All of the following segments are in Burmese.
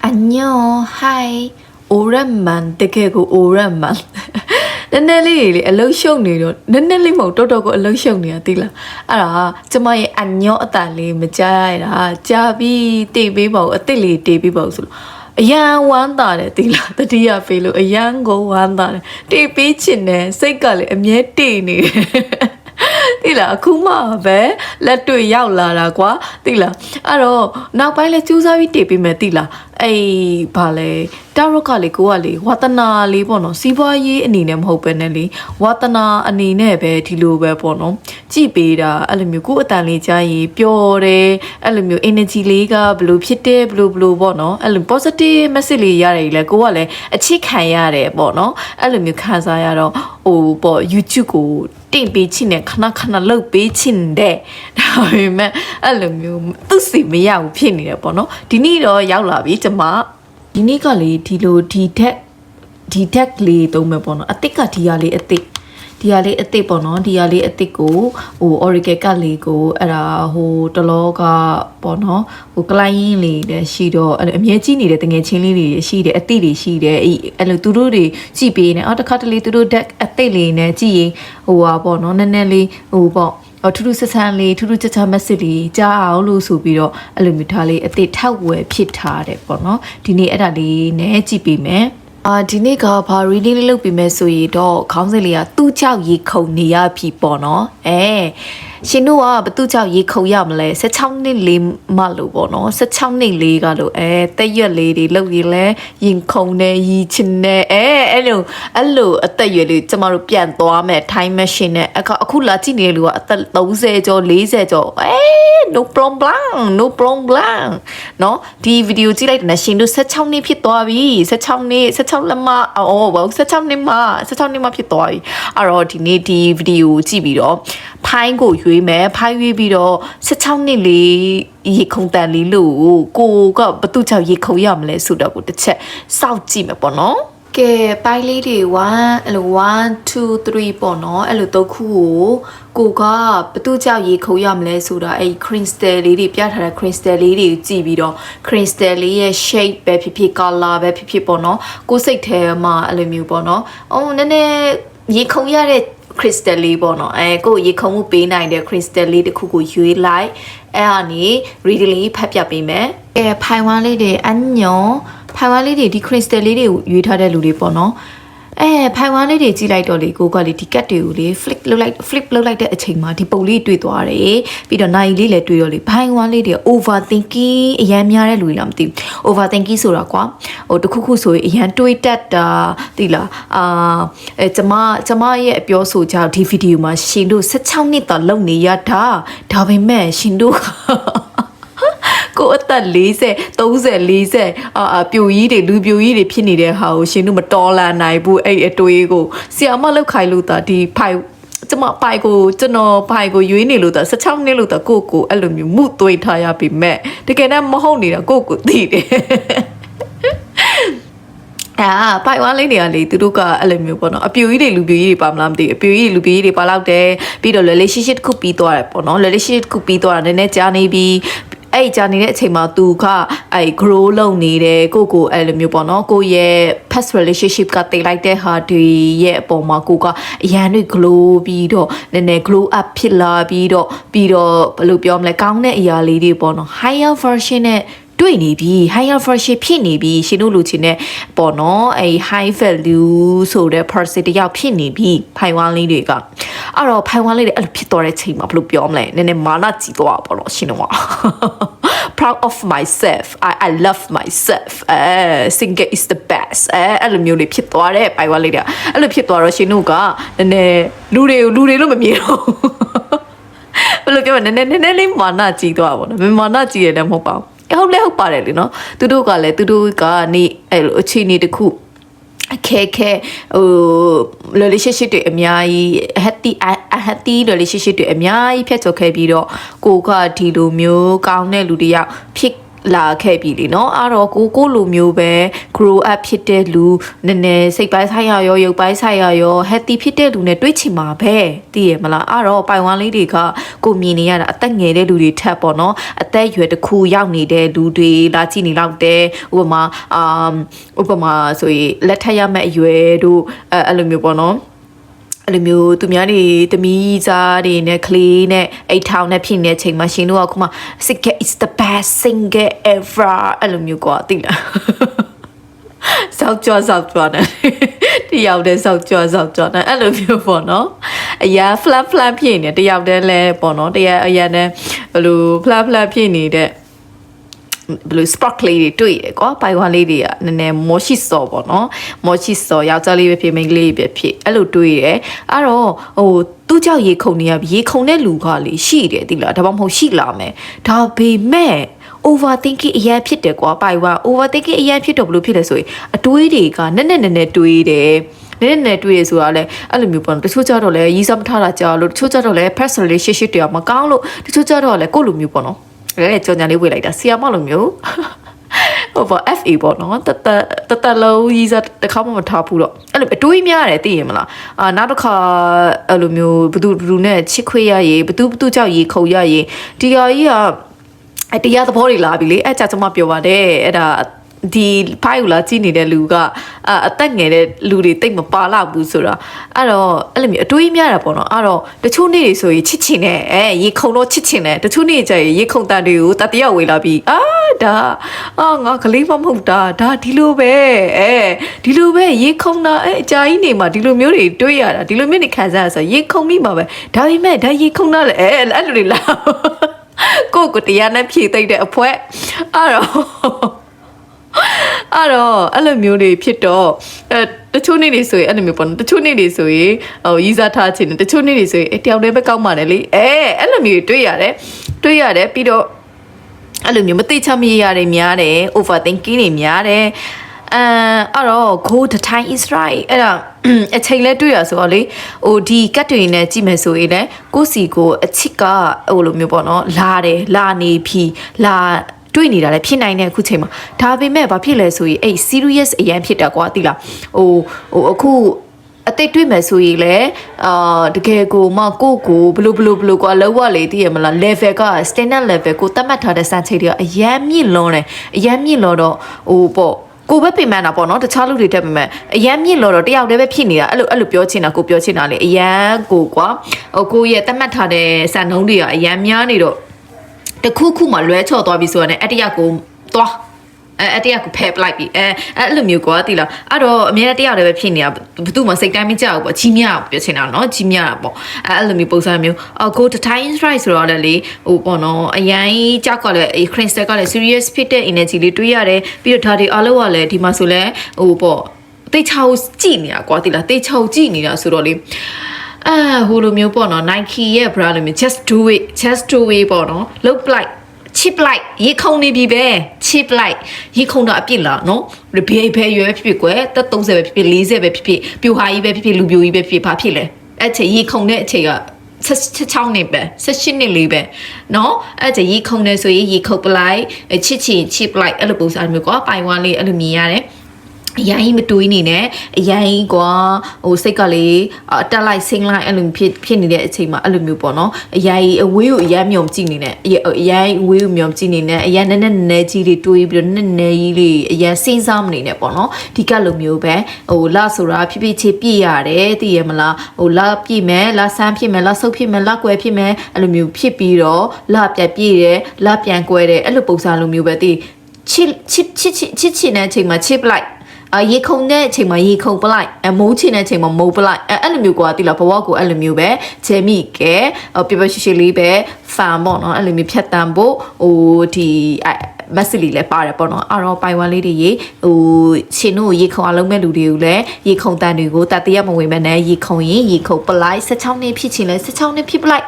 안녕, 하이. 오랜만, 되게 그 오랜만. နည်းနည်းလေးတွေလေအလုံးရှုံနေတော့နည်းနည်းလေးမဟုတ်တော်တော်ကိုအလုံးရှုံနေရသိလားအဲ့ဒါကျမရဲ့အညောအတန်လေးမကြားရတာကြားပြီးတိတ်ပေးပါဦးအစ်စ်လေးတိတ်ပေးပါဦးဆိုလို့အရန်ဝမ်းသာတယ်သိလားတတိယဖေးလို့အရန်ကိုဝမ်းသာတယ်တိတ်ပေးချင်တယ်စိတ်ကလည်းအမြဲတိတ်နေတယ် သိလားအခုမှပဲလက်တွေ့ရောက်လာတာကွာသိလားအဲ့တော့နောက်ပိုင်းလဲစူးစမ်းပြီးတည်ပြီးမယ်သိလားအေးဗာလဲတာရော့ကလေကိုကလေဝါသနာလေးပေါ့နော်စီးပွားရေးအနေနဲ့မဟုတ်ပဲနဲ့လေဝါသနာအနေနဲ့ပဲဒီလိုပဲပေါ့နော်ကြည်ပေးတာအဲ့လိုမျိုးကိုယ်အတန်လေးကြားရင်ပျော်တယ်အဲ့လိုမျိုး energy လေးကဘလို့ဖြစ်တယ်ဘလို့ဘလို့ပေါ့နော်အဲ့လို positive message လေးရတယ်လေကိုကလည်းအချစ်ခံရတယ်ပေါ့နော်အဲ့လိုမျိုးခံစားရတော့ဟိုပေါ့ YouTube ကို တင့်ပေးချင်တယ်ခဏခဏလှုပ်ပေးချင်တယ်ဒါပေမဲ့အဲ့လိုမျိုးသူ့စီမရဘူးဖြစ်နေတယ်ပေါ့နော်ဒီနေ့တော့ရောက်လာပြီကျမဒီနေ့ကလေဒီလိုဒီထက်ဒီထက်လေးသုံးမယ်ပေါ့နော်အစ်စ်ကဒီဟာလေးအစ်စ် ဒီဟာလေးအစ်စ်ပေါ့နော်ဒီဟာလေးအစ်စ်ကိုဟို Oracle ကတ်လေးကိုအဲ့ဒါဟိုတလောကပေါ့နော်ဟိုကလိုင်းရင်းလေးလည်းရှိတော့အဲ့လိုအမြဲကြည့်နေတဲ့တငယ်ချင်းလေးတွေရှိတယ်အစ်စ်တွေရှိတယ်အဲ့အဲ့လိုသူတို့တွေကြည့်ပေးနေအော်တစ်ခါတလေသူတို့ deck အစ်စ်လေးနဲ့ကြည့်ရင်ဟိုဟာပေါ့နော်နည်းနည်းလေးဟိုပေါ့အော်ထူးထူးဆန်းဆန်းလေးထူးထူးခြားခြား message လေးကြားအောင်လို့ဆိုပြီးတော့အဲ့လိုမျိုးထားလေးအစ်စ်ထောက်ဝယ်ဖြစ်ထားတယ်ပေါ့နော်ဒီနေ့အဲ့ဒါလေးနဲ့ကြည့်ပေးမယ် အာဒီနေ့ကဘာ reading လေးလုပ်ပြီးမယ်ဆိုရင်တော့ခေါင်းစဉ်လေးကသူ့ကြောက်ရေခုန်နေရပြီပေါ့နော်အဲရှင်တို့ကဘသူ့ကြောင့်ရေခုံရမလဲ16နှစ်လေးမလို့ပေါ့နော်16နှစ်လေးကလို့အဲတက်ရွက်လေးတွေလောက်ရင်လဲရင်ခုံနေရီချင်နေအဲအဲ့လိုအဲ့လိုအသက်ရွယ်လေးကျမတို့ပြန်သွားမယ် time machine နဲ့အခုလာကြည့်နေတဲ့လူကအသက်30ကျော်40ကျော်အဲ no problem no problem နော်ဒီဗီဒီယိုကြည့်လိုက်တဲ့ရှင်တို့16နှစ်ဖြစ်သွားပြီ16နှစ်16လက်မအော်ဘာ16နှစ်မှ16နှစ်မှဖြစ်သွားပြီအဲ့တော့ဒီနေ့ဒီဗီဒီယိုကြည့်ပြီးတော့ဖိုင်းကိုရွေးမယ်ဖိုင်းရွေးပြီးတော့16နှစ်လေးရေခုံတန်လေးလို့ကိုကဘသူကြောင့်ရေခုံရမလဲဆိုတော့ကိုတစ်ချက်စောင့်ကြည့်မယ်ပေါ့နော် ကဲပိုင်းလေးတွေ1အဲ့လို1 2 3ပေါ့နော်အဲ့လိုသုံးခုကိုကိုကဘသူကြောင့်ရေခုံရမလဲဆိုတာအဲ့ crystal လေးတွေပြထားတဲ့ crystal လေးတွေကိုကြည့်ပြီးတော့ crystal လေးရဲ့ shape ပဲဖြစ်ဖြစ် color ပဲဖြစ်ဖြစ်ပေါ့နော်ကိုစိတ်ထဲမှာအဲ့လိုမျိုးပေါ့နော်အော်နည်းနည်းရေခုံရတဲ့ crystal လေးပေါ့နော်အဲကိုရေခုံမှုပေးနိုင်တဲ့ crystal လေးတစ်ခုကိုရွေးလိုက်အဲဟာနေ reading လေးဖတ်ပြပေးမယ်အဲဖိုင်ဝမ်လေးတွေအညော ဖိုင်ဝမ်လေးတွေဒီ crystal လေးတွေကိုရွေးထားတဲ့လူတွေပေါ့နော်အဲဖိုင်ဝမ်လေးတွေကြည့်လိုက်တော့လေကိုကလေဒီကတ်တွေကိုလေ flip လုပ်လိုက် flip လုပ်လိုက်တဲ့အချိန်မှာဒီပုံလေးတွေ့သွားတယ်ပြီးတော့နိုင်လေးလည်းတွေ့တော့လေဖိုင်ဝမ်လေးတွေ overthinking အရန်များတဲ့လူတွေလားမသိဘူး overthinking ဆိုတာကွာဟိုတခုခုဆိုရင်အရန်တွေးတတ်တာသိလားအာအဲကျမကျမရဲ့အပြောဆိုကြောင့်ဒီဗီဒီယိုမှာရှင်တို့16နှစ်တာလုံနေရတာဒါပေမဲ့ရှင်တို့ ကကိုအသက်40 30 40အာအပြိုကြီးတွေလူပြိုကြီးတွေဖြစ်နေတဲ့ဟာကိုရှင်တို့မတော်လာနိုင်ဘူးအဲ့အတွေးကိုဆီယာမလောက်ခိုင်လို့တာဒီဖိုင်ကျမပိုင်ကိုကျွန်တော်ပိုင်ကိုရွေးနေလို့တာ16နှစ်လို့တာကိုကိုအဲ့လိုမျိုးမှုသွေးထားရပြီမဲ့တကယ်နဲ့မဟုတ်နေတာကိုကိုသိတယ်အာပိုင်ဝါလေးတွေကလေသူတို့ကအဲ့လိုမျိုးပေါ့နော်အပြူကြီးတွေလူပြူကြီးတွေပါမလားမသိဘူးအပြူကြီးလူပြူကြီးတွေပါလောက်တယ်ပြီးတော့ relationship တစ်ခုပြီးသွားတယ်ပေါ့နော် relationship တစ်ခုပြီးသွားတာနည်းနည်းကြာနေပြီး အဲ့ကြာနေတဲ့အချိန်မှာသူကအဲ့ grow လုပ်နေတယ်ကိုကိုအဲ့လိုမျိုးပေါ့နော်ကိုရဲ့ past relationship ကတိတ်လိုက်တဲ့ဟာတွေရဲ့အပေါ်မှာကိုကအရန်တွေ glow ပြီးတော့နည်းနည်း glow up ဖြစ်လာပြီးတော့ပြီးတော့ဘယ်လိုပြောမလဲကောင်းတဲ့အရာလေးတွေပေါ့နော် higher version နဲ့တွေ့နေပြီ higher version ဖြစ်နေပြီရှင်တို့လူချင်းနဲ့ပေါ့နော်အဲ high value ဆိုတဲ့ person တယောက်ဖြစ်နေပြီဖိုင်ဝမ်လေးတွေက အဲ့တော့ဖိုင်ဝမ်လေးတွေအဲ့လိုဖြစ်သွားတဲ့ချိန်မှာဘယ်လိုပြောမလဲနည်းနည်းမာနကြီးသွားပါတော့ရှင်တို့က proud of myself i i love myself အဲ single is the best အဲအဲ့လိုမျိုးလေးဖြစ်သွားတဲ့ဖိုင်ဝမ်လေးတွေအဲ့လိုဖြစ်သွားတော့ရှင်တို့ကနည်းနည်းလူတွေလူတွေလို့မမြင်တော့ဘယ်လိုပြောမလဲနည်းနည်းနည်းလေးမာနကြီးသွားပါတော့မာနကြီးရတယ်မဟုတ်ပါဘူးဟုတ်လဲဟုတ်ပါတယ်လေနော်သူတို့ကလည်းသူတို့ကနေအဲ့လိုအခြေအနေတစ်ခု အခက်ခဲဟို relationship တွေအများကြီး happy happy relationship တွေအများကြီးဖြတ်ကျော်ခဲ့ပြီးတော့ကိုကဒီလိုမျိုးကောင်းတဲ့လူတယောက်ဖြစ် လာခဲ့ပြီလေနော်အဲ့တော့ကိုကိုလိုမျိုးပဲ grow up ဖြစ်တဲ့လူနည်းနည်းစိတ်ပိုင်းဆိုင်ရာရောရုပ်ပိုင်းဆိုင်ရာရော healthy ဖြစ်တဲ့လူနဲ့တွေ့ချင်မှာပဲသိရမလားအဲ့တော့ပိုင်ဝမ်လေးတွေကကိုမြင်နေရတာအသက်ငယ်တဲ့လူတွေထက်ပေါ့နော်အသက်အရွယ်တစ်ခုရောက်နေတဲ့လူတွေလာကြည့်နေတော့တယ်ဥပမာအာဥပမာဆိုရင်လက်ထက်ရမယ့်အရွယ်တို့အဲအဲ့လိုမျိုးပေါ့နော် အဲ့လိုမျိုးသူများတွေတမီးစားတွေနဲ့ကလေးနဲ့အိတ်ထောင်နဲ့ဖြစ်နေတဲ့ချိန်မှာရှင်တို့ကခုမှ Singer is the best singer ever အဲ့လိုမျိုးကွာသိလားစောက်ကြွစောက်ကြွနဲ့တယောက်တည်းစောက်ကြွစောက်ကြွနဲ့အဲ့လိုမျိုးပေါ့နော်အရာ flat flat ဖြစ်နေတယောက်တည်းလဲပေါ့နော်တရားအရာနဲ့ဘယ်လို flat flat ဖြစ်နေတဲ့ ဘယ်လို spark လေးတွေတွေ့ရကွာပိုင်ဝမ်လေးတွေကနည်းနည်းမော်ရှိစော်ပေါ့နော်မော်ရှိစော်ယောက်ျားလေးပဲဖြစ်မိန်းကလေးပဲဖြစ်အဲ့လိုတွေ့ရတယ်အဲ့တော့ဟိုသူ့ကြောင့်ရေခုန်နေရပြီရေခုန်တဲ့လူကလေရှိတယ်တိလားဒါမှမဟုတ်ရှိလာမယ်ဒါပေမဲ့ overthinking အရင်ဖြစ်တယ်ကွာပိုင်ဝမ် overthinking အရင်ဖြစ်တော့ဘယ်လိုဖြစ်လဲဆိုရင်အတွေးတွေကနက်နက်နက်နက်တွေးတယ်နည်းနည်းနည်းတွေ့ရဆိုတာလဲအဲ့လိုမျိုးပေါ့နော်တချို့ကြတော့လဲရီးစားမထားတာကြာလို့တချို့ကြတော့လဲ personal relationship တွေကမကောင်းလို့တချို့ကြတော့လဲကိုယ့်လိုမျိုးပေါ့နော် အဲကြောင်ညာလေးဝေးလိုက်တာဆီယာမလိုမျိုးဟိုပေါ့ FA ပေါ့နော်တတတတလုံးရီးစားတစ်ခါမှမထားဘူးတော့အဲ့လိုအတွေးများတယ်သိရင်မလားအာနောက်တစ်ခါအဲ့လိုမျိုးဘသူဘသူနဲ့ချစ်ခွေရရေဘသူဘသူကြောက်ရေခုံရရေဒီဟာကြီးကအတရားသဘောတွေလာပြီလေအဲ့ကြကျွန်မပြောပါတယ်အဲ့ဒါ ဒီဖိုင်ကိုလာကြည့်နေတဲ့လူကအအသက်ငယ်တဲ့လူတွေတိတ်မပါလာဘူးဆိုတာအဲ့တော့အဲ့လိုမျိုးအတွေးများတာပေါ့နော်အဲ့တော့တချို့နေ့တွေဆိုရင်ချစ်ချင်တယ်အဲရေခုံတော့ချစ်ချင်တယ်တချို့နေ့ကျရင်ရေခုံတန်တွေကိုတတရဝေလာပြီးအာဒါအာငါကလေးမမဟုတ်တာဒါဒီလိုပဲအဲဒီလိုပဲရေခုံတာအဲအကြာကြီးနေမှာဒီလိုမျိုးတွေတွေးရတာဒီလိုမျိုးနေခံစားရဆိုရေခုံမိမှာပဲဒါပေမဲ့ဒါရေခုံတာလေအဲအဲ့လိုတွေလာကိုယ့်ကိုတရားနဲ့ဖြည့်သိမ့်တဲ့အဖွဲအဲ့တော့ အဲ့တော့အဲ့လိုမျိုးတွေဖြစ်တော့အဲတချို့နေ့တွေဆိုရင်အဲ့လိုမျိုးပေါ့နော်တချို့နေ့တွေဆိုရင်ဟိုရီးစားထားခြင်းတချို့နေ့တွေဆိုရင်အဲတယောက်တည်းပဲကောက်မှတယ်လေအဲအဲ့လိုမျိုးတွေတွေ့ရတယ်တွေ့ရတယ်ပြီးတော့အဲ့လိုမျိုးမသိချမရရတယ်များတယ် overthinking တွေများတယ်အဲအဲ့တော့ go the time is right အဲ့ဒါအချိန်လဲတွေ့ရဆိုတော့လေဟိုဒီကတ်တွေနဲ့ကြည့်မယ်ဆိုရင်လည်းကိုယ့်စီကိုအချစ်ကဟိုလိုမျိုးပေါ့နော်လာတယ်လာနေပြီလာ တွေ့နေတာလည်းဖြစ်နိုင်တဲ့အခုချိန်မှာဒါပေမဲ့ဘာဖြစ်လဲဆိုရင်အဲ့ serious အရန်ဖြစ်တာကွာတိလားဟိုဟိုအခုအတိတ်တွေ့မယ်ဆိုရင်လည်းအာတကယ်ကိုမကိုကိုဘလို့ဘလို့ဘလို့ကွာလောက်ရလေသိရမလား level က standard level ကိုသတ်မှတ်ထားတဲ့စံချိန်တွေကအရန်မြင့်လွန်းတယ်အရန်မြင့်လွန်းတော့ဟိုပေါ့ကိုပဲပြင်မှန်းတာပေါ့နော်တခြားလူတွေတက်ပြင်မှန်းအရန်မြင့်လို့တော့တယောက်တည်းပဲဖြစ်နေတာအဲ့လိုအဲ့လိုပြောချင်တာကိုပြောချင်တာလေအရန်ကိုကွာဟိုကိုရဲ့တတ်မှတ်ထားတဲ့စံနှုန်းတွေကအရန်များနေတော့ တခုခုမှလွဲချော့သွားပြီဆိုတော့ねအဲ့တရက်ကိုသွားအဲအတရကိုဖဲပလိုက်ပြီအဲအဲ့လိုမျိုးကွာတိလားအဲ့တော့အများတရလည်းပဲဖြစ်နေတာဘသူမှစိတ်တိုင်းမကြောက်ဘူးပေါ့ကြီးမြအောင်ပြောချင်တာနော်ကြီးမြတာပေါ့အဲအဲ့လိုမျိုးပုံစံမျိုးအကိုတတိုင်း strike ဆိုတော့လည်းဟိုပေါ့နော်အရင်ကြောက်ကလည်း crystal ကလည်း serious ဖြစ်တဲ့ energy လေးတွေးရတယ်ပြီးတော့ဒါတွေအလောက်ရလဲဒီမှာဆိုလဲဟိုပေါ့တေချာကိုကြည်နေတာကွာတိလားတေချာကိုကြည်နေတာဆိုတော့လေ အာဟိုလိုမျိုးပေါ့နော် Nike ရဲ့ brand လိုမျိုး just do it just do it ပေါ့နော် look like chip like ရေခုံနေပြီပဲ chip like ရေခုံတော့အပြစ်လားနော်ဘယ်ဘယ်ရွယ်ပဲဖြစ်ဖြစ်ကွယ်တက်30ပဲဖြစ်ဖြစ်40ပဲဖြစ်ဖြစ်ပြူဟာကြီးပဲဖြစ်ဖြစ်လူပြိုကြီးပဲဖြစ်ဖြစ်ဘာဖြစ်လဲအဲ့ချိန်ရေခုံတဲ့အချိန်က16နှစ်ပဲ18နှစ်လေးပဲเนาะအဲ့ဒါရေခုံနေဆိုရင်ရေခုတ်ပလိုက်ချစ်ချင် chip like အဲ့လိုပုံစံမျိုးကွာပိုင်ဝမ်းလေးအဲ့လိုမြင်ရတယ် အရင်ကြီးမတွေးနေနဲ့အရင်ကြီးကွာဟိုစိတ်ကလေးအတက်လိုက်ဆင်းလိုက်အဲ့လိုဖြစ်ဖြစ်နေတဲ့အချိန်မှာအဲ့လိုမျိုးပေါ့နော်အရင်ကြီးအဝေးကိုအရင်မြုံကြည့်နေနဲ့အရင်အဝေးကိုမြုံကြည့်နေနဲ့အရင်နည်းနည်းနည်းကြီးတွေတွေးပြီးတော့နည်းနည်းကြီးလေးအရင်စဉ်းစားမနေနဲ့ပေါ့နော်ဒီကလိုမျိုးပဲဟိုလာဆိုတာဖြစ်ဖြစ်ချေပြည့်ရတယ်သိရမလားဟိုလာပြည့်မယ်လာဆန်းဖြစ်မယ်လာဆုပ်ဖြစ်မယ်လာကွယ်ဖြစ်မယ်အဲ့လိုမျိုးဖြစ်ပြီးတော့လာပြတ်ပြည့်တယ်လာပြန်ကွယ်တယ်အဲ့လိုပုံစံလိုမျိုးပဲသိချစ်ချစ်ချစ်ချစ်ချစ်ချင်တဲ့အချိန်မှာချစ်ပလိုက် အရေခုံတဲ့အချိန်မှာရေခုံပလိုက်အမိုးချင်တဲ့အချိန်မှာမိုးပလိုက်အဲအဲ့လိုမျိုးကွာတိလားဘဝကိုအဲ့လိုမျိုးပဲချေမိကဲပြပရှိရှိလေးပဲဖန်ပေါ့နော်အဲ့လိုမျိုးဖြတ်တန်းဖို့ဟိုဒီမက်ဆလီလည်းပါတယ်ပေါ့နော်အဲ့တော့ပိုင်ဝမ်လေးတွေရေဟိုရှင်တို့ရေခုံအလုံးမဲ့လူတွေကိုလည်းရေခုံတန်တွေကိုတတရမဝင်မဲ့နဲ့ရေခုံရင်ရေခုံပလိုက်16နှစ်ဖြစ်ချင်လဲ16နှစ်ဖြစ်ပလိုက်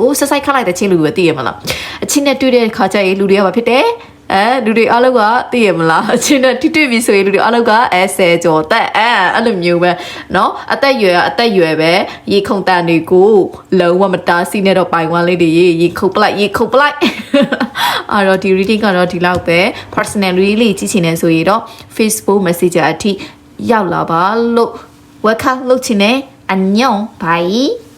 အိုးဆက်ဆိုင်ခလိုက်တဲ့ချင်းလူပဲသိရမလားအချင်းနဲ့တွေ့တဲ့ခါကျရင်လူတွေကဘာဖြစ်တယ် အဲလူတွေအားလုံးကသိရမလားအချင်းနဲ့တိတိပြီဆိုရင်လူတွေအားလုံးကအဲဆယ်ကျော်တက်အဲအဲ့လိုမျိုးပဲเนาะအသက်ရွယ်ကအသက်ရွယ်ပဲရေခုံတန်တွေကိုလုံးဝမတားစီနဲ့တော့ပိုင်ဝမ်းလေးတွေရေရေခုတ်ပလိုက်ရေခုတ်ပလိုက် အဲ့တော့ဒီ reading ကတော့ဒီလောက်ပဲ personally လေးကြည့်ချင်နေဆိုရင်တော့ Facebook Messenger အထိရောက်လာပါလို့ welcome လုပ်ချင်တယ်အညောင်ဘိုင်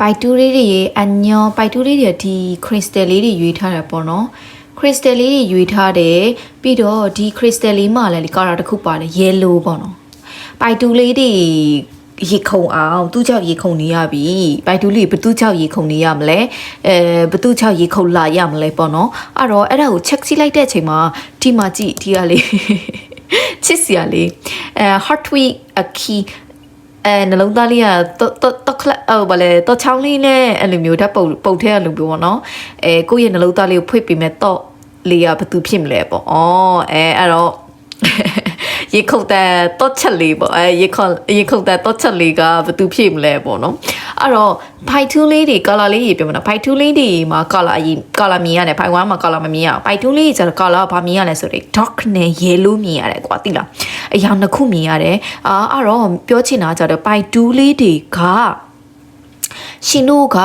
ပိုက်တူးလေးတွေရေအညောပိုက်တူးလေးတွေဒီ crystal လေးတွေရွေးထားတာပေါ့နော် crystal လေးတွေရွေးထားတယ်ပြီးတော့ဒီ crystal လေးမှလည်းကာတာတစ်ခုပါတယ် yellow ပေါ့နော်ပိုက်တူးလေးတွေရေခုံအောင်သူ့ကြောင့်ရေခုံနေရပြီပိုက်တူးလေးဘသူ့ကြောင့်ရေခုံနေရမလဲအဲဘသူ့ကြောင့်ရေခုံလာရမလဲပေါ့နော်အဲ့တော့အဲ့ဒါကို check ကြည့်လိုက်တဲ့အချိန်မှာဒီမှာကြည့်ဒီကလေးချစ်စရာလေးအဲ heart week a key အဲနှလုံးသားလေးကတော့တော့ခလက်ဟိုဗာလေတော့ချောင်းလေးနဲ့အဲ့လိုမျိုးဓာတ်ပုံပုတ်ထဲအဲ့လိုမျိုးပေါ့နော်အဲကိုယ့်ရဲ့နှလုံးသားလေးကိုဖွင့်ပေးမယ်တော့ လေးကဘာသူဖြစ်မလဲပေါ့ဩအဲအဲ့တော့ရေခုတ်တဲ့တော့ချက်လေးပေါ့အဲရေခုတ်ရေခုတ်တဲ့တော့ချက်လေးကဘာသူဖြစ်မလဲပေါ့နော်အဲ့တော့ဖိုက်2လေးတွေ color လေးတွေပြောမလားဖိုက်2လေးတွေမှာ color အရင် color မြင်ရတယ်ဖိုက်1မှာ color မမြင်ရအောင်ဖိုက်2လေးကျတော့ color ဘာမြင်ရလဲဆိုတော့ dark နဲ့ yellow မြင်ရတယ်ကွာသိလားအရာနှစ်ခုမြင်ရတယ်အာအဲ့တော့ပြောချင်တာကျတော့ဖိုက်2လေးတွေက ရှင်တို့က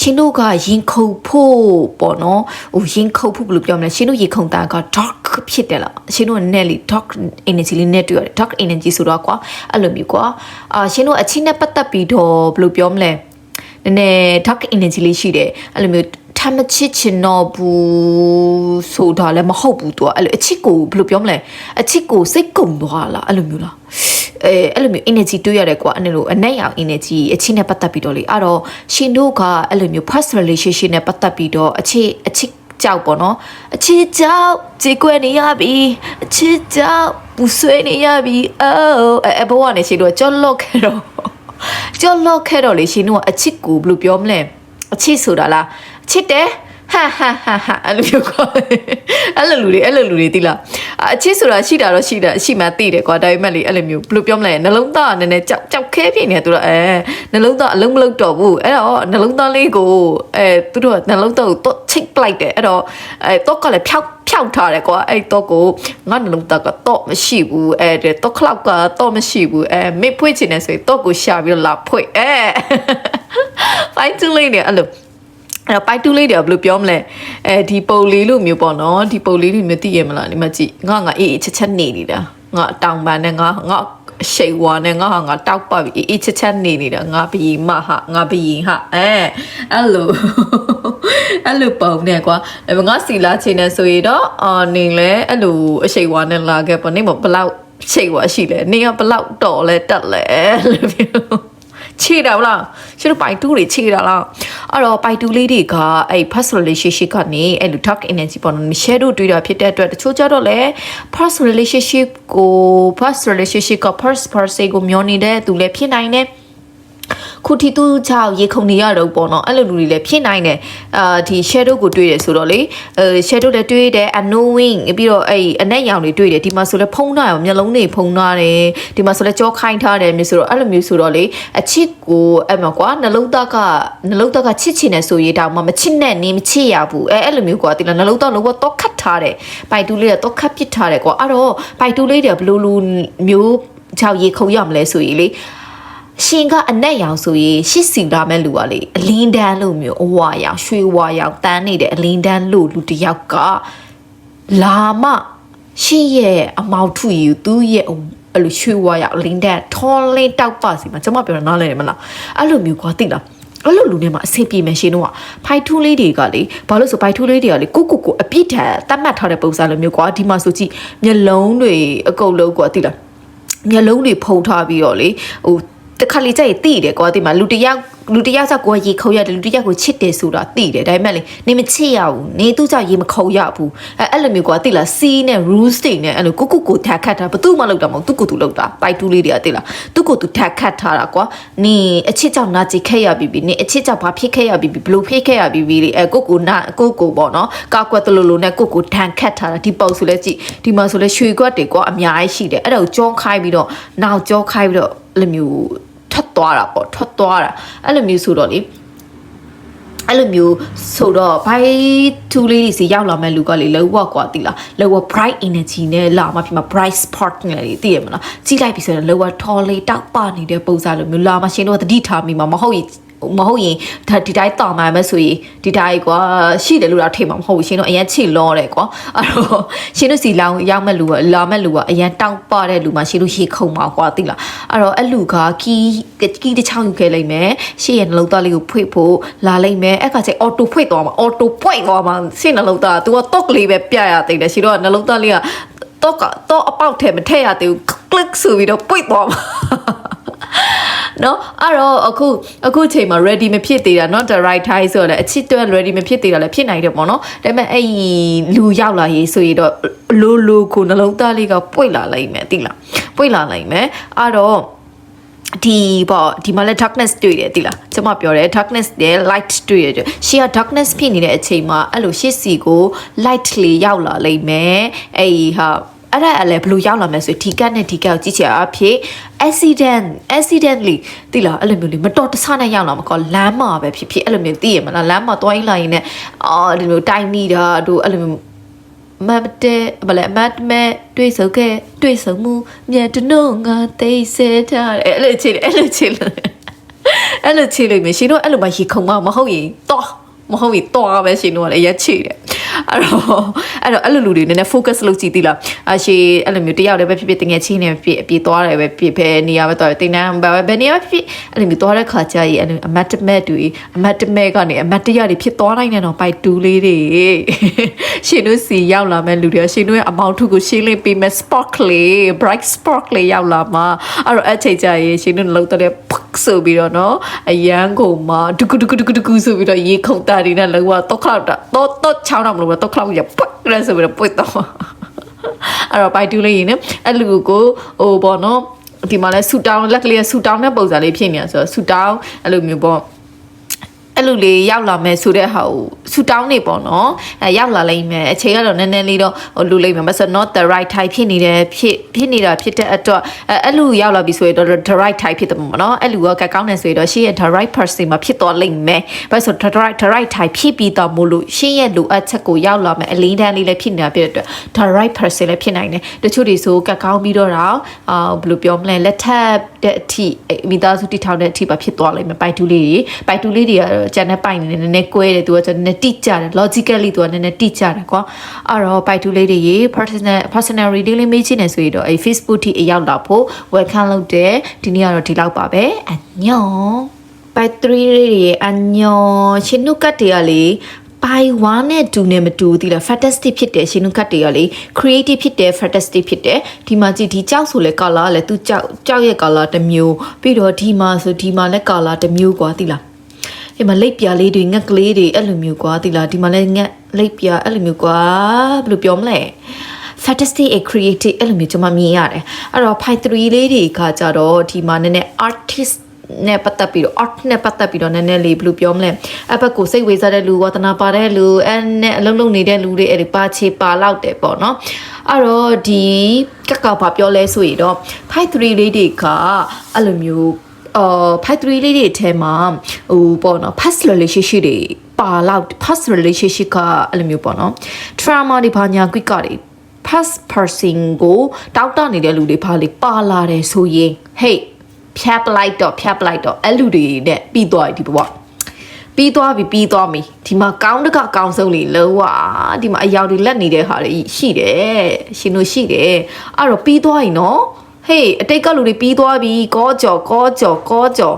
ရှင်တို့ကရင်ခုန်ဖို့ပေါ့နော်ဟိုရင်ခုန်ဖို့ဘယ်လိုပြောမလဲရှင်တို့ရင်ခုန်တာက dark ဖြစ်တယ်လားရှင်တို့ကနည်းလေ dark energy လေးနဲ့တွေ့ရတယ် dark energy ဆိုတော့ကွာအဲ့လိုမျိုးကွာအာရှင်တို့အချင်းနဲ့ပတ်သက်ပြီးတော့ဘယ်လိုပြောမလဲနည်းနည်း dark energy လေးရှိတယ်အဲ့လိုမျိုး ထမ်းမချစ်ချင်တော့ဘူးဆိုတာလည်းမဟုတ်ဘူးသူကအဲ့လိုအချစ်ကိုဘယ်လိုပြောမလဲအချစ်ကိုစိတ်ကုန်သွားလားအဲ့လိုမျိုးလားအဲအဲ့လိုမျိုး energy တွေ့ရတယ်ကွာအဲ့လိုအနက်ရောင် energy အချင်းနဲ့ပတ်သက်ပြီးတော့လေအဲ့တော့ရှင်တို့ကအဲ့လိုမျိုး first relationship နဲ့ပတ်သက်ပြီးတော့အချစ်အချစ်ကြောက်ပေါ့နော်အချစ်ကြောက်ကြေကွယ်နေရပြီအချစ်ကြောက်ပူဆွေးနေရပြီအိုးအဲဘဝနဲ့ရှင်တို့ကကြောက်လော့ခဲ့တော့ကြောက်လော့ခဲ့တော့လေရှင်တို့ကအချစ်ကိုဘယ်လိုပြောမလဲအချစ်ဆိုတာလား ချစ်တယ်ဟာဟာဟာဟာအဲ့လိုမျိုးကွာအဲ့လိုလူတွေအဲ့လိုလူတွေသိလားအချစ်ဆိုတာရှိတာတော့ရှိတာရှိမှသိတယ်ကွာဒါပေမဲ့လေအဲ့လိုမျိုးဘယ်လိုပြောမလဲနှလုံးသားကနည်းနည်းကြောက်ကြောက်ခဲဖြစ်နေတယ်သူတို့အဲနှလုံးသားအလုံးမလုံးတော့ဘူးအဲ့တော့နှလုံးသားလေးကိုအဲသူတို့ကနှလုံးသားကိုတော့ချိတ်ပလိုက်တယ်အဲ့တော့အဲတော့ကလည်းဖြောက်ဖြောက်ထားတယ်ကွာအဲ့တော့ကိုငါနှလုံးသားကတော့မရှိဘူးအဲတော့ခလောက်ကတော့မရှိဘူးအဲမေ့ဖွေးချင်တယ်ဆိုရင်တော့ကိုရှာပြီးတော့လာဖွေးအဲဖိုင်တူလေးနေအဲ့လို အဲ့တော့ပိုက်တူးလေးတွေဘယ်လိုပြောမလဲအဲဒီပုံလေးလိုမျိုးပေါ့နော်ဒီပုံလေးတွေမျိုးသိရမလားဒီမှာကြည့်ငါငါအေးအေးချက်ချက်နေနေတာငါတောင်ပန်နဲ့ငါငါရှိတ်ဝါနဲ့ငါဟာငါတောက်ပတ်ပြီးအေးချက်ချက်နေနေတာငါဘီမဟာငါဘီဟာအဲအဲ့လိုအဲ့လိုပုံနဲ့ကွာငါစီလာချင်နေဆိုရင်တော့အာနေလဲအဲ့လိုအရှိတ်ဝါနဲ့လာခဲ့ပေါ့နေမဘလောက်ရှိတ်ဝါရှိလဲနေကဘလောက်တော်လဲတက်လဲလို့ပြော ခြေတာဗလားရှင်းပိုင်တူးတွေခြေတာလားအဲ့တော့ပိုင်တူးလေးတွေကအဲ့ first relationship ကနေအဲ့လို dark energy ပေါ်တော့ shadow တွေ့တာဖြစ်တဲ့အတွက်တချို့ကြတော့လေ first relationship ကို first relationship က first person ကိုမျောနေတဲ့သူလည်းဖြစ်နိုင်တယ် ခုတီတူချောက်ရေခုန်နေရတော့ပေါ့နော်အဲ့လိုလူတွေလည်းဖြစ်နိုင်တယ်အာဒီ shadow ကိုတွေ့တယ်ဆိုတော့လေအဲ shadow လည်းတွေ့တယ် unknowing ပြီးတော့အဲ့အနက်ရောင်တွေတွေ့တယ်ဒီမှာဆိုလည်းဖုံးထားရောမျက်လုံးတွေဖုံးထားတယ်ဒီမှာဆိုလည်းကြောခိုင်းထားတယ်မျိုးဆိုတော့အဲ့လိုမျိုးဆိုတော့လေအချစ်ကိုအဲ့မှာကွာနှလုံးသားကနှလုံးသားကချစ်ချင်တယ်ဆိုရင်ဒါမှမချစ်နဲ့နေမချစ်ရဘူးအဲအဲ့လိုမျိုးကွာဒီလားနှလုံးသားလုံးဝတော့ခတ်ထားတယ်ပိုက်တူးလေးကတော့ခတ်ပစ်ထားတယ်ကွာအဲ့တော့ပိုက်တူးလေးတွေဘလို့လူမျိုးချောက်ရေခုံရမလဲဆိုရင်လေ ရှင်ကအနက်ရောင်ဆိုရင်ရှစ်စီလာမဲ့လူကလေအလင်းတန်းလို့မျိုးအဝါရောင်ရွှေဝါရောင်တန်းနေတဲ့အလင်းတန်းလို့လူတစ်ယောက်ကလာမရှင်ရဲ့အမောက်ထုယူသူ့ရဲ့အဲ့လိုရွှေဝါရောင်အလင်းတန်းထောလင်းတောက်ပါစီမှာကျွန်မပြောတာနားလည်တယ်မလားအဲ့လိုမျိုးကွာသိလားအဲ့လိုလူတွေမှာအဆင်ပြေမယ်ရှင်တို့ကဖိုက်ထူးလေးတွေကလေဘာလို့ဆိုဖိုက်ထူးလေးတွေကလေကိုကိုကိုအပြစ်ဒဏ်တတ်မှတ်ထားတဲ့ပုံစံလိုမျိုးကွာဒီမှာဆိုကြည့်မျက်လုံးတွေအကုန်လုံးကွာသိလားမျက်လုံးတွေဖုံထားပြီးတော့လေဟို တခါလေကြိုက်တိတယ်ကွာဒီမှာလူတယောက်လူတယောက်ကြောင့်ကိုယ်ရေခုံရတယ်လူတယောက်ကိုချစ်တယ်ဆိုတာတိတယ်ဒါပေမဲ့လေနေမချစ်ရဘူးနေသူ့ကြောင့်ရေမခုံရဘူးအဲအဲ့လိုမျိုးကွာတိလားစီးနဲ့ rules တွေနဲ့အဲ့လိုကိုကိုကိုထက်ခတ်တာဘသူမှလောက်တာမဟုတ်သူကိုသူလောက်တာပိုက်တူးလေးတွေကတိလားသူကိုသူထက်ခတ်ထားတာကွာနေအချစ်ကြောင့်နာကြည့်ခဲ့ရပြီပြီနေအချစ်ကြောင့်ဘာဖြစ်ခဲ့ရပြီပြီဘလို့ဖြစ်ခဲ့ရပြီပြီလေအဲကိုကိုနာကိုကိုပေါ့နော်ကာကွယ်တလူလူနဲ့ကိုကိုထန်ခတ်ထားတာဒီပုံဆိုလဲကြည့်ဒီမှာဆိုလဲရွှေကွက်တွေကွာအများကြီးရှိတယ်အဲ့ဒါကိုကြောခိုင်းပြီးတော့နောက်ကြောခိုင်းပြီးတော့အဲ့လိုမျိုး ထွက်သွားတာပေါ့ထွက်သွားတာအဲ့လိုမျိုးဆိုတော့လေအဲ့လိုမျိုးဆိုတော့ by two လေးတွေစီရောက်လာမဲ့လူကလေလောကကွာတိလားလောက bright energy နဲ့လာမှဖြစ်မှာ bright spark နဲ့လေသိရမလားကြည့်လိုက်ပြီဆိုရင်လောကထော်လေးတောက်ပနေတဲ့ပုံစံလိုမျိုးလာမှရှင်တို့ကတတိထားမိမှာမဟုတ်ရင် မဟုတ်ရင်ဒါဒီတိုင်းတောင်းမှမယ်ဆိုရင်ဒီတိုင်းကွာရှိတယ်လို့တော့ထိမှာမဟုတ်ဘူးရှင်တို့အရင်ချစ်လောတယ်ကွာအဲ့တော့ရှင်တို့စီလောင်ရောက်မဲ့လူကလာမဲ့လူကအရင်တောင်းပတဲ့လူမှရှင်တို့ရေခုံမှာကွာသိလားအဲ့တော့အဲ့လူကကီးကီးတစ်ချောင်းယူခဲ့လိုက်မယ်ရှေ့ရဲ့နှလုံးသားလေးကိုဖွင့်ဖို့လာလိုက်မယ်အဲ့ခါကျအော်တိုဖွင့်သွားမှာအော်တိုပွိုက်သွားမှာရှေ့နှလုံးသား तू ကတော့ကလေးပဲပြရသေးတယ်ရှင်တို့ကနှလုံးသားလေးကတော့ကတော့အပေါက်ထဲမထည့်ရသေးဘူး click ဆိုပြီးတော့ပွိတ်သွားမှာ နော်အဲ့တော့အခုအခုချိန်မှာ ready မဖြစ်သေးတာ not the right time ဆိုတော့လည်းအချစ်တွဲ ready မဖြစ်သေးတာလည်းဖြစ်နိုင်တယ်ပေါ့နော်ဒါပေမဲ့အဲ့ဒီလူရောက်လာရေးဆိုရင်တော့လိုလိုကိုနှလုံးသားလေးကပွိတ်လာလိုက်မယ်သိလားပွိတ်လာလိုက်မယ်အဲ့တော့ဒီပေါ့ဒီမှာလဲ darkness တွေ့တယ်တိလားကျွန်မပြောတယ် darkness နဲ့ light တွေ့ရတယ်ရှေ့က darkness ဖြစ်နေတဲ့အချိန်မှာအဲ့လိုရှေ့စီကို light လေးရောက်လာလိမ့်မယ်အဲ့ဒီဟာ အဲ့ဒါလည်းဘယ်လိုရောက်လာမလဲဆိုဒီကတ်နဲ့ဒီကတ်ကိုကြည့်ချင်အဖြစ် accident accidentally တိလားအဲ့လိုမျိုးလေးမတော်တဆနဲ့ရောက်လာမှာကောလမ်းမှာပဲဖြစ်ဖြစ်အဲ့လိုမျိုးသိရမလားလမ်းမှာတွိုင်းလာရင်လည်းအော်ဒီလိုတိုင်းမိတာတို့အဲ့လိုမျိုးမတ်တဲ့ဗလဲမတ်မဲ့တွေ့ဆုံခဲ့တွေ့ဆုံမှုမြတ်တနုံငါသိစေထားတယ်အဲ့လိုချစ်တယ်အဲ့လိုချစ်လို့အဲ့လိုချစ်လို့မြရှင်တို့အဲ့လိုမှရေခုံမမဟုတ်ရင်တော့မဟုတ်ရင်တော့ပဲရှင်တို့ကလည်းရက်ချစ်တယ် အဲ့တော့အဲ့တော့အဲ့လိုလူတွေနည်းနည်း focus လုပ်ကြည့်သီးလားအရှေအဲ့လိုမျိုးတယောက်တည်းပဲဖြစ်ဖြစ်တငယ်ချင်းနဲ့ဖြစ်အပြေးသွားတယ်ပဲဖြစ်ပဲနေရာပဲသွားတယ်တိမ်တန်းပဲဘယ်နေရာဖြစ်အဲ့လိုမျိုးသွားတဲ့ခါကျရင်အဲ့လိုအမတ်တမဲ့တွေအမတ်တမဲ့ကနေအမတ်တရတွေဖြစ်သွားနိုင်တဲ့တော့ပိုက်တူးလေးတွေရှင်တို့စီရောက်လာမဲ့လူတွေရှင်တို့ရဲ့အမောင်ထုကိုရှင်းလင်းပေးမဲ့ spark လေး bright spark လေးရောက်လာမှာအဲ့တော့အဲ့ချိန်ကျရင်ရှင်တို့လှုပ်တဲ့ဆိုပြီးတော့နော်အရန်ကုန်မှာဒုကဒုကဒုကဒုကဆိုပြီးတော့ရေခုန်တာတွေနဲ့လောက်တော့ခါတော့တော့ချောင်းတော့မလို့တော့ခလောက်ရပတ်ရဲဆိုပြီးတော့ပွတ်တော့အဲ့တော့ပိုက်တူးလေးရင်ねအဲ့လူကိုဟိုပေါ့နော်ဒီမှာလဲဆူတောင်းလက်ကလေးဆူတောင်းတဲ့ပုံစံလေးဖြစ်နေတာဆိုတော့ဆူတောင်းအဲ့လိုမျိုးပေါ့ အဲ့လိုလေးရောက်လာမယ်ဆိုတဲ့ဟာကိုဆူတောင်းနေပေါ့နော်အဲရောက်လာလိမ့်မယ်အချိန်ကတော့နည်းနည်းလေးတော့ဟိုလူလိမ့်မယ်မဆို not the right type ဖြစ်နေတယ်ဖြစ်ဖြစ်နေတာဖြစ်တဲ့အတွက်အဲအဲ့လူရောက်လာပြီဆိုရင်တော့ the right type ဖြစ်တယ်ပေါ့နော်အဲ့လူကကကောင်းနေဆိုရင်တော့ရှေ့ရဲ့ the right person မှာဖြစ်သွားလိမ့်မယ်ဘာလို့ဆို the right the right type ဖြစ်ပြီးတော့မို့လို့ရှေ့ရဲ့လူအပ်ချက်ကိုရောက်လာမယ်အလင်းတန်းလေးလည်းဖြစ်နေတာဖြစ်တဲ့အတွက် the right person လည်းဖြစ်နိုင်တယ်တချို့တွေဆိုကကောင်းပြီးတော့တော့အာဘယ်လိုပြောမလဲလက်ထပ်တဲ့အထိမိသားစုတိထောင်တဲ့အထိပါဖြစ်သွားလိမ့်မယ်ပိုက်တူးလေးတွေပိုက်တူးလေးတွေကတောကျန်တဲ့ပိုင်နေနည်းနည်းကွဲတယ်သူကကျနည်းနည်းတိကျတယ် logically သူကနည်းနည်းတိကျတယ်ကွာအဲ့တော့ပိုက်တူးလေးတွေရေ personal personal reading လေးမေးချင်တယ်ဆိုရင်တော့အဲ Facebook ထိအရောက်လာဖို့ welcome လုပ်တယ်ဒီနေ့ကတော့ဒီလောက်ပါပဲအညောပိုက်3လေးတွေအညောရှင်နုကတ်တွေကလေပိုင်1နဲ့2နဲ့မတူသီလား fantastic ဖြစ်တယ်ရှင်နုကတ်တွေကလေ creative ဖြစ်တယ် fantastic ဖြစ်တယ်ဒီမှာကြည့်ဒီကြောက်ဆိုလဲ color ကလည်းသူကြောက်ကြောက်ရဲ့ color တစ်မျိုးပြီးတော့ဒီမှာဆိုဒီမှာလဲ color တစ်မျိုးกว่าသီလား ဒီမှာလိပ်ပြာလေးတွေငက်ကလေးတွေအဲ့လိုမျိုးကွာဒီလားဒီမှာလည်းငက်လိပ်ပြာအဲ့လိုမျိုးကွာဘယ်လိုပြောမလဲ fantastic and creative အဲ့လိုမျိုးကျွန်မမြင်ရတယ်အဲ့တော့ Python လေးတွေကကြတော့ဒီမှာနည်းနည်း artist နဲ့ပတ်သက်ပြီးတော့ art နဲ့ပတ်သက်ပြီးတော့နည်းနည်းလေးဘယ်လိုပြောမလဲအဘက်ကိုစိတ်ဝေစားတဲ့လူဝါသနာပါတဲ့လူအဲနဲ့အလုံးလုံးနေတဲ့လူတွေအဲ့ဒီပါချေပါလောက်တယ်ပေါ့နော်အဲ့တော့ဒီကက်ကဘာပြောလဲဆိုရင်တော့ Python လေးတွေကအဲ့လိုမျိုး အာ5 3လေးတွေအထဲမှာဟိုပေါ့နော် past relationship တွေပါလောက် past relationship ကအဲ့လိုမျိုးပေါ့နော် trauma တွေဘာညာ quick တွေ past person ကိုတောက်တနေတဲ့လူတွေဘာလေပါလာတယ်ဆိုရင် hey ဖြတ်ပလိုက်တော့ဖြတ်ပလိုက်တော့အဲ့လူတွေနဲ့ပြီးသွားပြီဒီဘဝပြီးသွားပြီပြီးသွားပြီဒီမှာကောင်းတကကောင်းဆုံးလေလောဝဒီမှာအယောက်တွေလက်နေတဲ့ဟာတွေရှိတယ်ရှင်တို့ရှိတယ်အဲ့တော့ပြီးသွားရင်နော် ဟေးအတိတ်ကလူတွေပြီးသွားပြီကောကြော်ကောကြော်ကောကြော်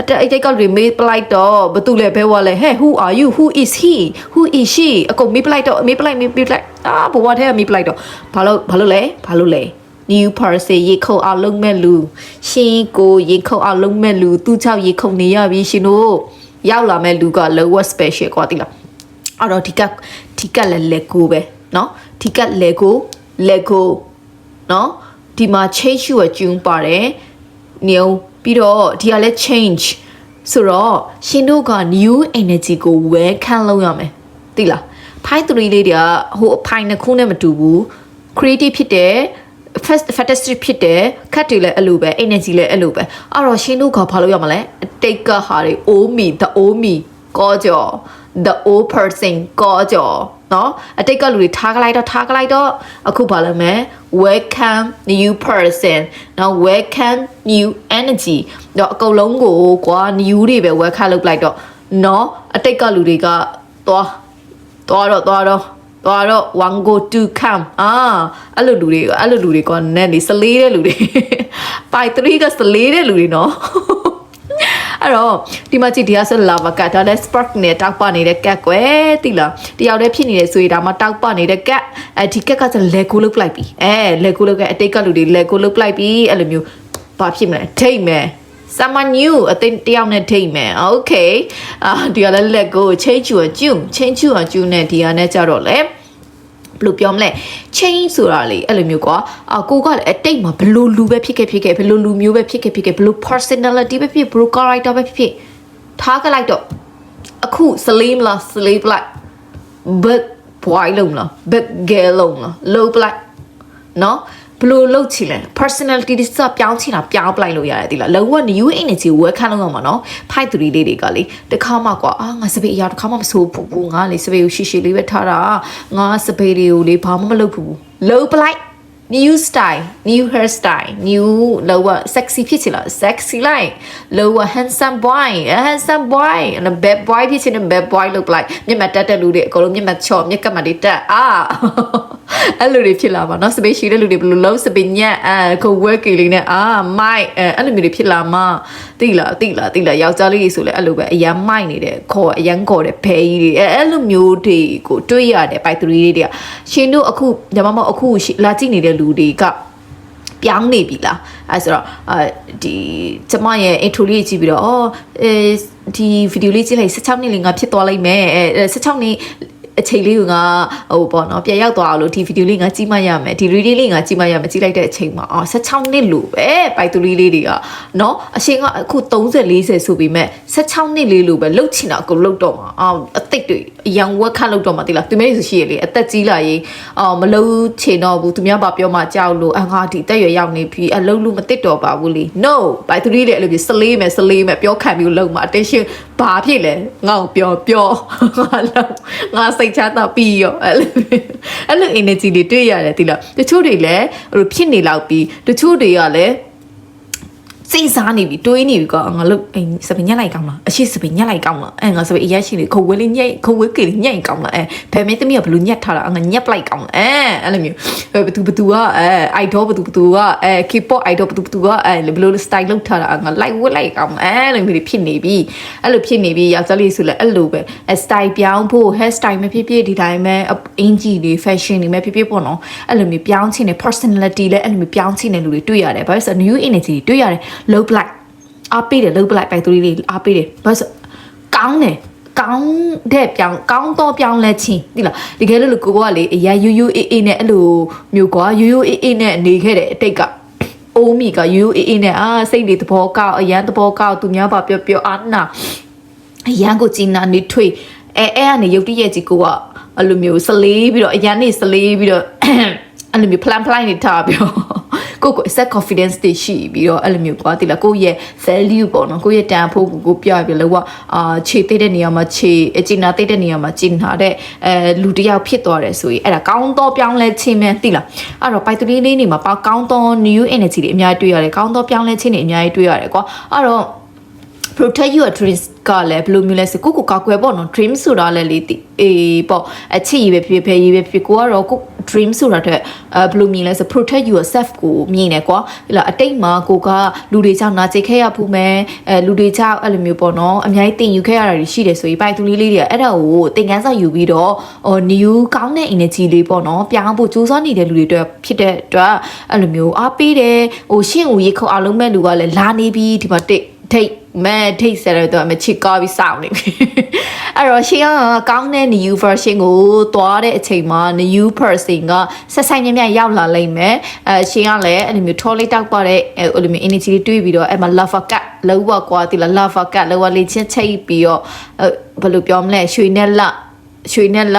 အတက်အတိတ်ကလူတွေမေးပလိုက်တော့ဘသူလဲဘဲဝါလဲဟဲ့ who are you who is he who is she အကုန်မေးပလိုက်တော့မေးပလိုက်မေးပလိုက်အာဘဝထဲကမေးပလိုက်တော့ဘာလို့ဘာလို့လဲဘာလို့လဲ new person ရေခုတ်အောင်လုံးမဲ့လူရှင်ကိုရေခုတ်အောင်လုံးမဲ့လူသူ့ချောက်ရေခုတ်နေရပြီရှင်တို့ရောက်လာမဲ့လူက lower special กว่าတိလားအဲ့တော့ဒီကဒီကလည်း lego ပဲเนาะဒီက lego lego เนาะ ဒီမှာ change ကိုကျူးပါတယ် new ပြီးတော့ဒီကလည်း change ဆိုတော့ရှင်တို့က new energy ကို welcome လုပ်ရမယ်သိလား five three လေးတွေကဟိုအဖိုင်နှစ်ခုနဲ့မတူဘူး creative ဖြစ်တယ် first fantastic ဖြစ်တယ်ခတ်တွေလည်းအဲ့လိုပဲ energy လည်းအဲ့လိုပဲအဲ့တော့ရှင်တို့ကဘာလို့ရမလဲ take ကဟာတွေ oh me the oh me ကောကြော the old person ကောကြောနော်အတိတ်ကလူတွေထားကလိုက်တော့ထားကလိုက်တော့အခုဘာလုပ်မလဲ welcome new person နော် welcome new energy တော့အကုန်လုံးကိုကွာ new တွေပဲ welcome လုပ်လိုက်တော့နော်အတိတ်ကလူတွေကသွားသွားတော့သွားတော့သွားတော့ one go to come အာအဲ့လိုလူတွေကအဲ့လိုလူတွေကနဲ့နေစလေးတဲ့လူတွေပိုက်3ကစလေးတဲ့လူတွေနော် အဲ့တော့ဒီမှာကြည့်ဒီကဆိုလာဗကတ်ဒါလည်း spark နဲ့တောက်ပနေတဲ့ကတ်ကွယ်တိလားတယောက်တည်းဖြစ်နေတယ်ဆိုရင်ဒါမှတောက်ပနေတဲ့ကတ်အဲဒီကတ်ကဆိုလက်ကိုလုတ်လိုက်ပြီအဲလက်ကိုလုတ်ကအတိတ်ကလူတွေလက်ကိုလုတ်လိုက်ပြီအဲ့လိုမျိုးဘာဖြစ်မလဲထိတ်မယ် someone new အသိတယောက်နဲ့ထိတ်မယ် okay အာဒီကလည်းလက်ကိုချင်းချူအကျုံချင်းချူအကျုံနဲ့ဒီကနဲ့ကြတော့လေ ဘယ်လိုပြောမလဲ change ဆိုတာလေအဲ့လိုမျိုးကွာအကိုကလည်းအတိတ်မှာဘယ်လိုလူပဲဖြစ်ခဲ့ဖြစ်ခဲ့ဘယ်လိုလူမျိုးပဲဖြစ်ခဲ့ဖြစ်ခဲ့ဘယ်လို personality ပဲဖြစ်ဘယ်လို character ပဲဖြစ်ဖြစ်ထားကြလိုက်တော့အခု slim လား slave လိုက် big boy လုံးလား big girl လုံးလား low ပလိုက်နော် ဘယ်လိုလုပ်ချင်လဲ personality တွေစပြောင်းချင်တာပြောင်းပလိုက်လို့ရတယ်ဒီလားလုံးဝ new energy ကို welcome လုပ်အောင်ပါနော်ဖိုက်သူလေးတွေကလေတခါမှကွာအာငါစပယ်အရာတခါမှမဆိုးဘူးဘူးငါလေစပယ်ကိုရှိရှိလေးပဲထားတာငါစပယ်တွေကိုလေဘာမှမလုပ်ဘူး low ပလိုက် new style new hairstyle new lower sexy ဖြစ်ချင်လား sexy လိုက် lower handsome boy a handsome boy and a bad boy ဖြစ်ချင်တဲ့ bad boy လုပ်လိုက်မျက်မှတ်တက်တဲ့လူတွေအကုန်လုံးမျက်မှတ်ချော့မျက်ကပ်မှတ်တွေတက်အာ အဲ့လိုတွေဖြစ်လာပါနော်စပေးရှိတဲ့လူတွေဘယ်လိုလုံးစပညက်အဲကို work လေးနဲ့အာမိုက်အဲအဲ့လိုမျိုးတွေဖြစ်လာမှတိလားတိလားတိလားယောက်ျားလေးတွေဆိုလဲအဲ့လိုပဲအရန်မိုက်နေတဲ့ခေါ်အရန်ခေါ်တဲ့ဖဲကြီးတွေအဲအဲ့လိုမျိုးတွေကိုတွေးရတဲ့ပိုက်သူလေးတွေကရှင်တို့အခုညမမအခုလာကြည့်နေတဲ့လူတွေကပြောင်းနေပြီလားအဲဆိုတော့အဲဒီကျမရဲ့ intro လေးကြည့်ပြီးတော့အော်အဲဒီဗီဒီယိုလေးကြည့်လိုက်16နှစ်လေးငါဖြစ်သွားလိုက်မယ်အဲ16နှစ် အချိန်လေးကငါဟိုပေါ့နော်ပြန်ရောက်သွားအောင်လို့ဒီဗီဒီယိုလေးငါကြည့်မှရမယ်ဒီ reading လေးငါကြည့်မှရမယ်ကြည့်လိုက်တဲ့အချိန်မှာအော်16နှစ်လို့ပဲပိုက်တူလေးလေးတွေကနော်အရှင်ကအခု30 40ဆိုပြီးမဲ့16နှစ်လေးလို့ပဲလှုပ်ချင်တာကိုလှုပ်တော့မှာအော်အသိတွေအရန်ဝက်ခတ်လှုပ်တော့မှာတိလားသူမဲဆိုရှိရလေအသက်ကြီးလာရင်အော်မလှုပ်ချင်တော့ဘူးသူများဘာပြောမှကြောက်လို့အငါဒီတက်ရွယ်ရောက်နေပြီအလှုပ်လို့မသိတော့ပါဘူးလေ no ပိုက်တူလေးလေအဲ့လိုမျိုးစလေးမယ်စလေးမယ်ပြောခံပြီးလှုပ်မှာ attention ဘာဖြစ်လဲငါ့ကိုပြောပြောငါလှုပ်ငါစိတ်ချတာပြီးရောအဲ့လိုအဲ့လို energy တွေတွေ့ရတယ်တိလားတချို့တွေလည်းဟိုဖြစ်နေလောက်ပြီးတချို့တွေကလည်း စိတ်စားနေပြီတွေးနေပြီကွာငါလို့အိမ်စပင်ညက်လိုက်ကောင်းလားအရှိစပင်ညက်လိုက်ကောင်းလားအဲငါစပင်အရက်ရှိနေခုတ်ဝဲလေးညက်ခုတ်ဝဲကေလေးညက်ကောင်းလားအဲဖယ်မဲသမီးကဘလို့ညက်ထားတာငါညက်ပလိုက်ကောင်းလားအဲအဲ့လိုမျိုးဘသူဘသူကအဲ idol ဘသူဘသူကအဲ K-pop idol ဘသူဘသူကအဲဘလို့ style လောက်ထားတာငါ like ဝက်လိုက်ကောင်းလားအဲလိုမျိုးဖြစ်နေပြီအဲ့လိုဖြစ်နေပြီယောက်ျားလေးဆိုလဲအဲ့လိုပဲ style ပြောင်းဖို့ hair style မဖြစ်ဖြစ်ဒီတိုင်းပဲအင်ဂျီတွေ fashion တွေမဖြစ်ဖြစ်ပေါ့နော်အဲ့လိုမျိုးပြောင်းချင်တဲ့ personality လဲအဲ့လိုမျိုးပြောင်းချင်တဲ့လူတွေတွေ့ရတယ်ဘာလို့ဆို new energy တွေတွေ့ရတယ် low black အားပေးတယ်လှုပ်ပလိုက်ပိုက်သူလေးအားပေးတယ်ဘာလို့ကောင်းတယ်ကောင်းတဲ့ပြောင်းကောင်းတော့ပြောင်းလဲချင်းဒီလားတကယ်လို့ကိုကလေအရာယူယူအေးအေးနဲ့အဲ့လိုမျိုးကွာယူယူအေးအေးနဲ့နေခဲ့တယ်အတိတ်ကအိုးမီကယူယူအေးအေးနဲ့အာစိတ်တွေသဘောကောက်အရန်သဘောကောက်သူများပါပြောပြောအာနာအရန်ကိုကျင်းနာနေထွေအဲအဲကနေရုတ်တရက်ကြီးကိုကအဲ့လိုမျိုးစလေးပြီးတော့အရန်နေစလေးပြီးတော့အဲ့လိုမျိုး plan plan နေထားပြီးတော့ ကိုကို set confidence တွေရှိပြီးတော့အဲ့လိုမျိုးကွာတိလားကိုရဲ့ value ပေါ့နော်ကိုရဲ့တန်ဖိုးကိုကိုပြပြလို့ကအာခြေသိတဲ့နေရာမှာခြေအကျဉ်းနာသိတဲ့နေရာမှာကျဉ်းနာတဲ့အဲလူတစ်ယောက်ဖြစ်သွားတယ်ဆိုရင်အဲ့ဒါကောင်းတော့ပြောင်းလဲခြင်းပဲတိလားအဲ့တော့ပိုက်တူလေးလေးနေမှာပေါကောင်းတော့ new energy တွေအများကြီးတွေ့ရတယ်ကောင်းတော့ပြောင်းလဲခြင်းတွေအများကြီးတွေ့ရတယ်ကွာအဲ့တော့ protect your dreams ကလည်းဘယ်လိုမျိုးလဲဆိုကိုကိုကောက်ွယ်ပေါ့နော် dream ဆိုတာလည်းလေအေးပေါ့အချစ်ရည်ပဲဖြစ်ဖြစ်ဖဲရည်ပဲဖြစ်ကိုကတော့ကို dream ဆိုတာတဲ့အဲဘယ်လိုမြင်လဲဆို protect yourself ကိုမြင်တယ်ကွာဟလာအတိတ်မှာကိုကလူတွေကြောင့်နာကျင်ခဲ့ရဖို့မယ်အဲလူတွေကြောင့်အဲ့လိုမျိုးပေါ့နော်အများကြီးတင်ယူခဲ့ရတာတွေရှိတယ်ဆိုရင်ပိုက်သူလေးလေးတွေကအဲ့ဒါကိုသင်ခန်းစာယူပြီးတော့ဟို new ကောင်းတဲ့ energy လေးပေါ့နော်ပြောင်းဖို့စူးစမ်းနေတဲ့လူတွေအတွက်ဖြစ်တဲ့အတွက်အဲ့လိုမျိုးအားပေးတယ်ဟိုရှင့်ဦးရေခုတ်အောင်လုံးမဲ့လူကလည်းလာနေပြီးဒီမှာတိတ်ထိတ် မဲထိတ်ဆက်ရတော့မချစ်ကားပြီးစောင့်နေပြီအဲ့တော့ရှင်ကကောင်းတဲ့ new version ကိုသွားတဲ့အချိန်မှာ new person ကဆက်ဆိုင်မြမြရောက်လာလိမ့်မယ်အဲရှင်ကလည်းအဲ့လိုမျိုး toilet တောက်ပါတဲ့အဲ့လိုမျိုး energy လေးတွေးပြီးတော့အဲ့မှာ lava cut လောက်ပါကွာတိလား lava cut လောက်ပါလေးချင်းချိတ်ပြီးတော့ဘယ်လိုပြောမလဲရွှေနဲ့လရွှေနဲ့လ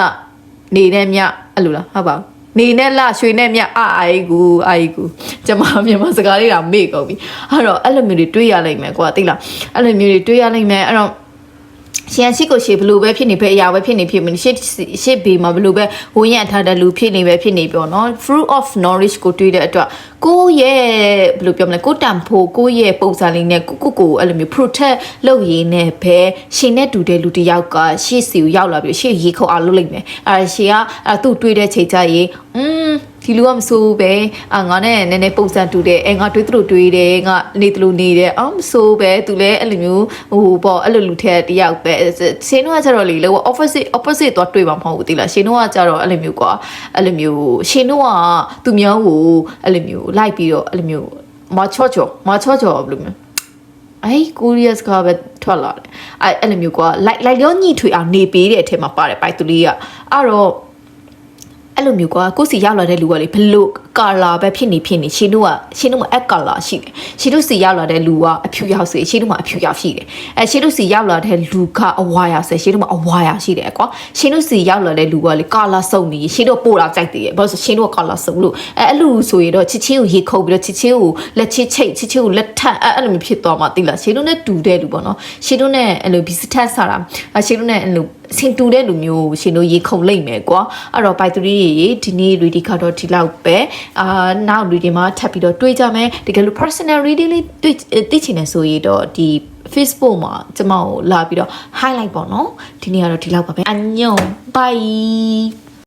နေနဲ့မြအဲ့လိုလားဟုတ်ပါ နေနဲ့လရွှေနဲ့မြအာအိုင်ကူအိုင်ကူကျမမြန်မာစကားလေးကမေ့ကုန်ပြီအဲ့တော့အဲ့လိုမျိုးတွေတွေးရလိမ့်မယ်ကွာသိလားအဲ့လိုမျိုးတွေတွေးရလိမ့်မယ်အဲ့တော့ ရှင်ရှစ်ကိုရှေဘလို့ပဲဖြစ်နေပဲအရာပဲဖြစ်နေဖြစ်မနေရှစ်ရှစ်ဘေးမှာဘလို့ပဲဝင်းရံထားတဲ့လူဖြစ်နေပဲဖြစ်နေပြောနော် fruit of knowledge ကိုတွေးတဲ့အတွက်ကိုယ့်ရဲ့ဘယ်လိုပြောမလဲကိုယ့်တန်ဖိုးကိုယ့်ရဲ့ပုံစံလေးနဲ့ကိုကိုကိုအဲ့လိုမျိုး protect လုပ်ရင်းနဲ့ပဲရှင်နဲ့တူတဲ့လူတစ်ယောက်ကရှေ့စီကိုရောက်လာပြီးရှေ့ရေခုတ်အောင်လုပ်လိုက်မယ်အဲ့ရှေ့ကအဲ့သူ့တွေးတဲ့ချိန်ကျရင်อืม ဒီလူကမဆိုးပဲအာငါနဲ့နည်းနည်းပုံစံတူတယ်အဲငါတွေးသလိုတွေးတယ်ငါနေသလိုနေတယ်အော်မဆိုးပဲသူလည်းအဲ့လိုမျိုးဟိုပေါ့အဲ့လိုလူထက်တယောက်ပဲရှင်တို့ကကျတော့လေလော opposite opposite တော့တွေးမှာမဟုတ်ဘူးတိလားရှင်တို့ကကျတော့အဲ့လိုမျိုးကွာအဲ့လိုမျိုးရှင်တို့ကသူများကိုအဲ့လိုမျိုးလိုက်ပြီးတော့အဲ့လိုမျိုးမချော့ချော့မချော့ချော့ဘယ်လိုမျိုးအဲ့ curious ကပဲထွက်လာတယ်အဲ့အဲ့လိုမျိုးကွာ like like ရောညှိထွေအောင်နေပေးတဲ့အထက်မှာပါတယ်ပိုက်တူလေးကအဲ့တော့ အဲ့လိုမျိုးကွာကိုယ်စီရောက်လာတဲ့လူကလေဘလို့ကာလာပဲဖြစ်နေဖြစ်နေရှင်တို့ကရှင်တို့မှာအက်ကာလာရှိတယ်ရှင်တို့စီရောက်လာတဲ့လူကအဖြူရောက်စေရှင်တို့မှာအဖြူရောက်ရှိတယ်အဲရှင်တို့စီရောက်လာတဲ့လူကအဝါရောက်စေရှင်တို့မှာအဝါရောက်ရှိတယ်ကွာရှင်တို့စီရောက်လာတဲ့လူကလေကာလာစုံနေရှင်တို့ပို့လာကြိုက်တယ်ဘာလို့ဆိုရှင်တို့ကကာလာစုံလို့အဲအဲ့လိုဆိုရင်တော့ချစ်ချင်းကိုရေခုပ်ပြီးတော့ချစ်ချင်းကိုလက်ချစ်ချိတ်ချစ်ချင်းကိုလက်ထပ်အဲ့အဲ့လိုမျိုးဖြစ်သွားမှသိလားရှင်တို့နဲ့တူတဲ့လူပေါ့နော်ရှင်တို့နဲ့အဲ့လိုဘီစထက်ဆာတာအရှင်တို့နဲ့အဲ့လို စင်တူတဲ့လူမျိုးကိုရှင်တို့ရေခုန်လိုက်မယ်ကွာအဲ့တော့ပိုက်သူရီဒီနေ့ရီဒီကတော့ဒီလောက်ပဲအာနောက်ရီဒီမှာထပ်ပြီးတော့တွေးကြမယ်တကယ်လို့ personal reading လေးတွေ့သိချင်တယ်ဆိုရင်တော့ဒီ Facebook မှာကျမကိုလာပြီးတော့ highlight ပေါ့နော်ဒီနေ့ကတော့ဒီလောက်ပါပဲအညုံ bye